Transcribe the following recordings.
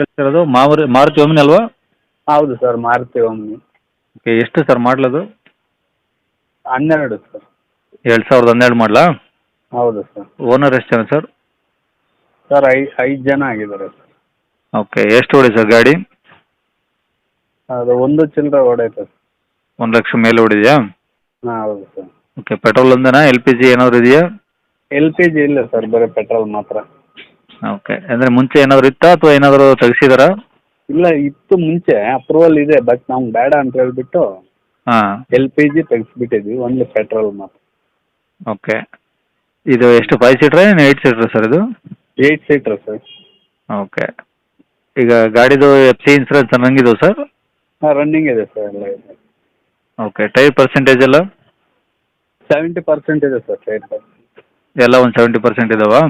ಹೇಳ್ತಿರೋದು ಮಾರುತಿ ಮಾರುತಿ ಒಮ್ನಿ ಅಲ್ವಾ? ಹೌದು ಸರ್ ಮಾರುತಿ ಒಮ್ಮೆ ಓಕೆ ಎಷ್ಟು ಸರ್ ಮಾಡಲದು? ಹನ್ನೆರಡು ಸರ್. ಎರಡು ಸಾವಿರದ ಹನ್ನೆರಡು ಮಾಡಲಾ? ಹೌದು ಸರ್. ಓನರ್ ಎಷ್ಟು ಜನ ಸರ್? ಸರ್ ಐ ಐದು ಜನ ಆಗಿದ್ದಾರೆ ಸರ್. ಓಕೆ ಎಷ್ಟು ಹೊಡಿ ಸರ್ ಗಾಡಿ? ಅದು ಒಂದು ಚಿಲ್ಲರೆ ಹೊಡೆಯುತ್ತೆ ಸರ್. ಒಂದು ಲಕ್ಷ ಮೇಲೆ ಹೊಡಿದೆಯಾ ಹಾಂ ಹೌದು ಸರ್. ಓಕೆ ಪೆಟ್ರೋಲ್ ಒಂದೇನಾ? ಎಲ್ ಪಿ ಜಿ ಏನಾದ್ರು ಇದೆಯಾ? ಎಲ್ ಪಿ ಜಿ ಇಲ್ಲ ಸರ್ ಬರೀ ಪೆಟ್ರೋಲ್ ಮಾತ್ರ. ಓಕೆ ಅಂದರೆ ಮುಂಚೆ ಏನಾದ್ರು ಇತ್ತಾ ಅಥವಾ ಏನಾದರೂ ತೆಗ್ಸಿದಾರಾ? ಇಲ್ಲ ಇತ್ತು ಮುಂಚೆ ಅಪ್ರೂವಲ್ ಇದೆ ಬಟ್ ನಮ್ಗೆ ಬೇಡ ಅಂತ ಹೇಳ್ಬಿಟ್ಟು ಹಾಂ. ಎಲ್ ಪಿ ಜಿ ತೆಗೆಸ್ಬಿಟ್ಟಿದ್ವಿ ಓನ್ಲಿ ಪೆಟ್ರೋಲ್ ಮಾತ್ರ. ಓಕೆ ಇದು ಎಷ್ಟು ಫೈವ್ ಸೀಟ್ರಾ ಏನು ಏಯ್ಟ್ ಸೀಟ್ರಾ ಸರ್ ಇದು? ಏಯ್ಟ್ ಸೀಟ್ರ್ ಸರ್ ಓಕೆ ಈಗ ಗಾಡಿದು ಎಫ್ ಸಿ ಇನ್ಸೂರೆನ್ಸ್ ಅನ್ನಂಗಿದಾವೆ ಸರ್ ಹಾಂ ರನ್ನಿಂಗ್ ಇದೆ ಸರ್ ಎಲ್ಲ ಇದೆ. ಓಕೆ ಟೈರ್ ಪರ್ಸೆಂಟೇಜ್ ಎಲ್ಲ? ಸೆವೆಂಟಿ ಪರ್ಸೆಂಟ್ ಇದೆ ಸರ್ ಟೈರ್ ಎಲ್ಲ ಒಂದು ಸೆವೆಂಟಿ ಪರ್ಸೆಂಟ್ ಇದಾವಾ?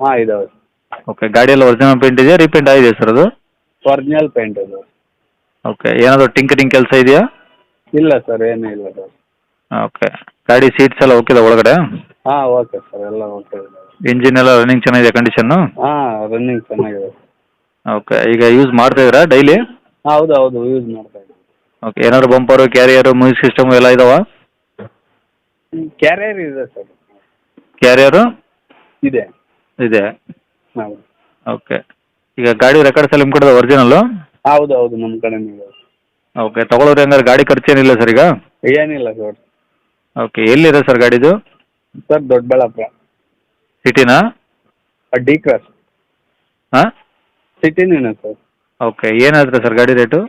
ಹಾಂ ಇದಾವೆ ಓಕೆ ಗಾಡಿಯಲ್ಲಿ ಒರಿಜಿನಲ್ ಪೇಂಟ್ ಇದೆಯಾ? ರೀಪೇಂಟ್ ಆಗಿದೆ ಸರ್ ಅದು? ಒರಿಜಿನಲ್ ಪೇಂಟ್ ಅದು. ಓಕೆ ಏನಾದರೂ ಟಿಂಕರಿಂಗ್ ಕೆಲಸ ಇದೆಯಾ? ಇಲ್ಲ ಸರ್ ಏನೂ ಇಲ್ಲ ಸರ್ ಓಕೆ ಗಾಡಿ ಸೀಟ್ಸ್ ಎಲ್ಲ ಓಕೆ ಒಳಗಡೆ? ಹಾಂ ಓಕೆ ಸರ್ ಎಲ್ಲ ಓಕೆ ಇಂಜಿನ್ ಎಲ್ಲ ರನ್ನಿಂಗ್ ಚೆನ್ನಾಗಿದೆ ಕಂಡೀಷನ್ನು ಹಾಂ ರನ್ನಿಂಗ್ ಚೆನ್ನಾಗಿದೆ. ಓಕೆ ಈಗ ಯೂಸ್ ಮಾಡ್ತಾ ಇದ್ದೀರಾ ಡೈಲಿ ಹೌದು ಹೌದು ಯೂಸ್ ಮಾಡ್ತಾ ಇದ್ದೀನಿ ಓಕೆ ಏನಾದ್ರು ಬಂಪರು ಕ್ಯಾರಿಯರು ಮ್ಯೂಸಿಕ್ ಸಿಸ್ಟಮ್ ಎಲ್ಲ ಇದಾವಾ? ಕ್ಯಾರಿಯರ್ ಇದೆ ಸರ್ ಕ್ಯಾರಿಯರು ಇದೆ. ಇದೆ. ಹೌದು. ಓಕೆ ಈಗ ಗಾಡಿ ರೆಕಾರ್ಡ್ಸ್ ಎಲ್ಲ ನಿಮ್ಮ ಕಡೆ ಒರಿಜಿನಲ್ಲು ಹೌದು ಹೌದು ನಮ್ಮ ಕಡೆ ಓಕೆ ತಗೊಳ್ಳೋರು ಹಂಗಾರೆ ಗಾಡಿ ಖರ್ಚೇನಿಲ್ಲ ಸರ್ ಈಗ? ಏನಿಲ್ಲ ಸರ್. ಓಕೆ ಎಲ್ಲಿದೆ ಸರ್ ಗಾಡಿದು? ಸರ್ ದೊಡ್ಡಬಳ್ಳಾಪುರ. ಸಿಟಿನಾ ಡಿ ಕ್ರಾಸ್ ಹಾಂ ಸಿಟಿನೇನ ಸರ್? ಓಕೆ ಏನಾದ್ರೆ ಸರ್ ಗಾಡಿ ರೇಟು?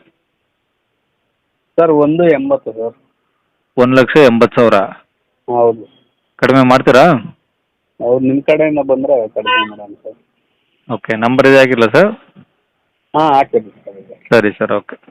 ಸರ್ ಒಂದು ಎಂಬತ್ತು ಸರ್. ಒಂದು ಲಕ್ಷ ಎಂಬತ್ತು ಸಾವಿರ. ಹೌದು. ಕಡಿಮೆ ಮಾಡ್ತೀರಾ? ಹೌದು ನಿಮ್ಮ ಕಡೆಯಿಂದ ಬಂದರೆ ಕಡಿಮೆ ಮಾಡೋಣ ಸರ್. ಓಕೆ ನಂಬರ್ ಇದೆ ಆಗಿಲ್ಲ ಸರ್ ಹಾಂ ಹಾಕಿದ್ದೀನಿ ಸರ್ ಈಗ ಸರಿ ಸರ್ ಓಕೆ